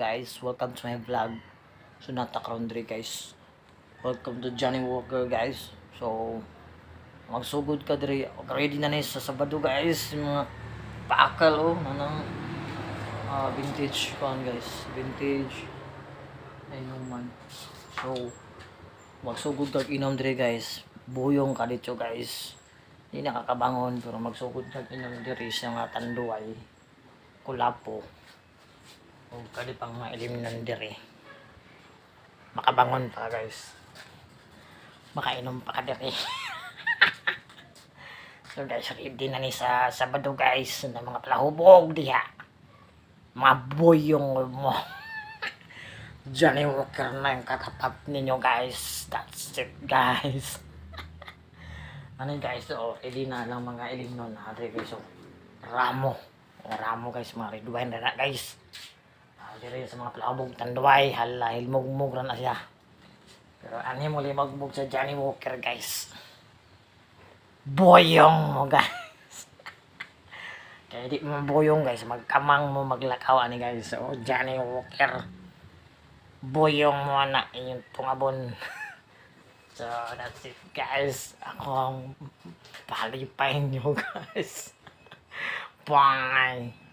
guys, welcome to my vlog. So natak Rondre guys. Welcome to Johnny Walker guys. So magsugod ka diri. Ready na ni sa Sabado guys. Mga paakal oh nanang ah, vintage pan guys. Vintage. Ayun man. So magsugod kag inom diri guys. Buyong ka dito guys. Hindi nakakabangon pero magsugod kag inom diri sa mga tanduay. Kulapo o kadi pang mailim ng dire makabangon pa guys. Makainom pa ka dire so guys ready na ni sa Sabado guys na mga palahubog diha. Mga boyong mo. Johnny Walker na yung katapat ninyo guys. That's it guys. Ano guys? So ready na lang mga ilim nun ha so ramo. Ramo guys mga red wine na, guys Dire sa mga palabog tanduay, hala, hilmog-mog na siya. Pero ano mo limag-mog sa Johnny Walker, guys. Boyong mo, guys. Kaya di mo boyong, guys. Magkamang mo maglakaw, ani, guys. So, Johnny Walker. Boyong mo na inyong tungabon. so, that's it, guys. Ako ang palipay nyo, guys. Bye!